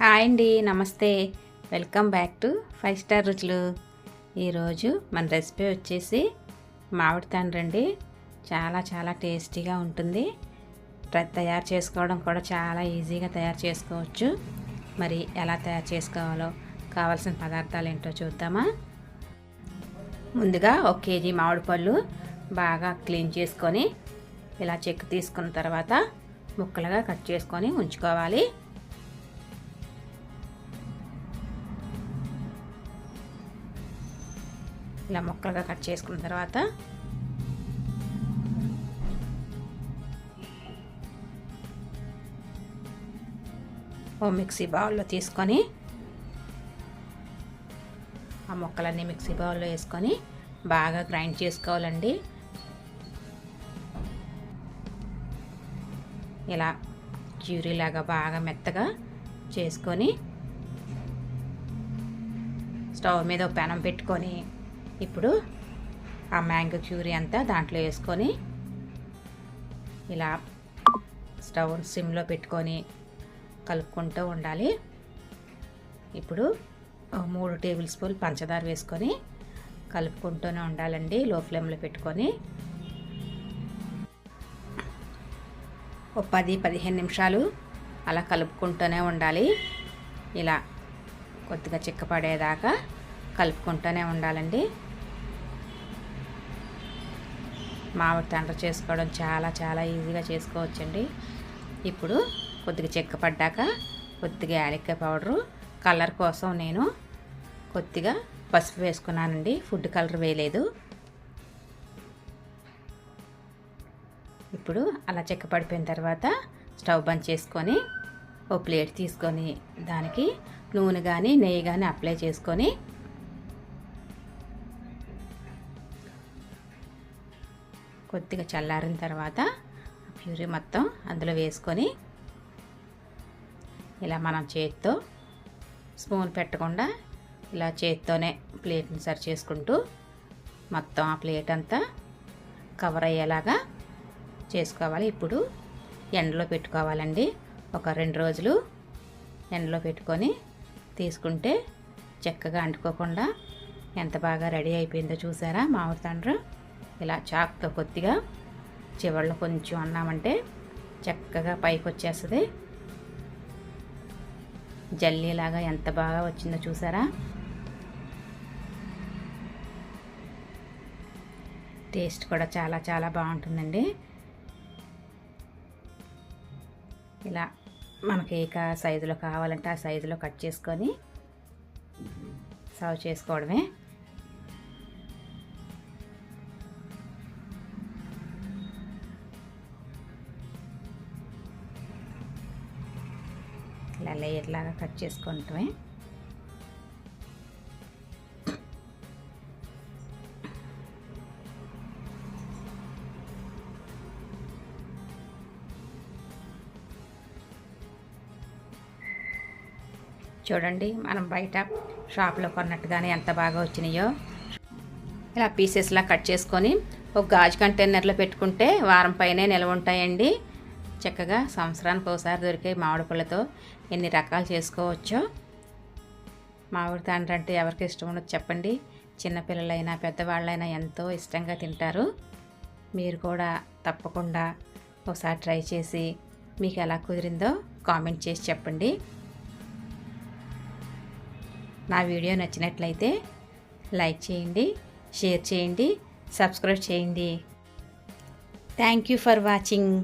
Hi అండి నమస్తే. Welcome back to five star రుచులు. ఈరోజు మన రెసిపీ వచ్చేసి మామిడి తండ్రండి చాలా చాలా టేస్టీగా ఉంటుంది. ప్ర- తయారు చేసుకోవడం కూడా చాలా ఈజీగా తయారు చేసుకోవచ్చు. మరి ఎలా తయారు చేసుకోవాలో కావాల్సిన పదార్థాలు ఏంటో చూద్దామా? ముందుగా ఒక కేజీ మామిడి పళ్ళు బాగా క్లీన్ చేసుకొని ఇలా చెక్కు తీసుకున్న తర్వాత ముక్కలుగా కట్ చేసుకొని ఉంచుకోవాలి. ఇలా ముక్కలుగా కట్ చేసుకున్న తర్వాత ఓ మిక్సీ బౌల్లో తీసుకొని ఆ ముక్కలన్నీ మిక్సీ బౌల్లో వేసుకొని బాగా గ్రైండ్ చేసుకోవాలండి. ఇలా జ్యూరీలాగా బాగా మెత్తగా చేసుకొని స్టవ్ మీద పెనం పెట్టుకొని ఇప్పుడు ఆ మ్యాంగో క్యూరీ అంతా దాంట్లో వేసుకొని ఇలా స్టవ్ సిమ్లో పెట్టుకొని కలుపుకుంటూ ఉండాలి. ఇప్పుడు మూడు టేబుల్ స్పూన్ పంచదార వేసుకొని కలుపుకుంటూనే ఉండాలండి. లో ఫ్లేమ్లో పెట్టుకొని ఒక పది పదిహేను నిమిషాలు అలా కలుపుకుంటూనే ఉండాలి. ఇలా కొద్దిగా చిక్కపడేదాకా కలుపుకుంటూనే ఉండాలండి. మామిడి తండ్ర చేసుకోవడం చాలా చాలా ఈజీగా చేసుకోవచ్చండి. ఇప్పుడు కొద్దిగా చెక్క పడ్డాక కొద్దిగా యాలక్కాయ పౌడరు కలర్ కోసం నేను కొద్దిగా పసుపు వేసుకున్నానండి. ఫుడ్ కలర్ వేయలేదు. ఇప్పుడు అలా చెక్క పడిపోయిన తర్వాత స్టవ్ బంద్ చేసుకొని ఓ ప్లేట్ తీసుకొని దానికి నూనె కానీ నెయ్యి కానీ అప్లై చేసుకొని కొద్దిగా చల్లారిన తర్వాత ప్యూరీ మొత్తం అందులో వేసుకొని ఇలా మనం చేతితో స్పూన్ పెట్టకుండా ఇలా చేతితోనే ప్లేట్ని సరి చేసుకుంటూ మొత్తం ఆ ప్లేట్ అంతా కవర్ అయ్యేలాగా చేసుకోవాలి. ఇప్పుడు ఎండలో పెట్టుకోవాలండి. ఒక రెండు రోజులు ఎండలో పెట్టుకొని తీసుకుంటే చక్కగా అంటుకోకుండా ఎంత బాగా రెడీ అయిపోయిందో చూసారా మామిడి తండ్రు? ఇలా చాక్తో కొద్దిగా చివరిలో కొంచెం అన్నామంటే చక్కగా పైకి వచ్చేస్తుంది జల్లీలాగా ఎంత బాగా వచ్చిందో చూసారా? టేస్ట్ కూడా చాలా చాలా బాగుంటుందండి. ఇలా మనకి ఏ సైజులో కావాలంటే ఆ సైజులో కట్ చేసుకొని సర్వ్ చేసుకోవడమే. లేయర్ లాగా కట్ చేసుకుంటామే చూడండి మనం బయట షాప్లో కొన్నట్టుగానే ఎంత బాగా వచ్చినాయో. ఇలా పీసెస్లా కట్ చేసుకొని ఒక గాజు కంటైనర్లో పెట్టుకుంటే వారం పైనే నిల్వ ఉంటాయండి. చక్కగా సంవత్సరానికి ఒకసారి దొరికే మామిడి పళ్ళతో ఎన్ని రకాలు చేసుకోవచ్చో మామిడి తాండ్ర అంటే ఎవరికి ఇష్టం ఉండదు చెప్పండి. చిన్నపిల్లలైనా పెద్దవాళ్ళైనా ఎంతో ఇష్టంగా తింటారు. మీరు కూడా తప్పకుండా ఒకసారి ట్రై చేసి మీకు ఎలా కుదిరిందో కామెంట్ చేసి చెప్పండి. నా వీడియో నచ్చినట్లయితే లైక్ చేయండి షేర్ చేయండి సబ్స్క్రైబ్ చేయండి. Thank you for watching.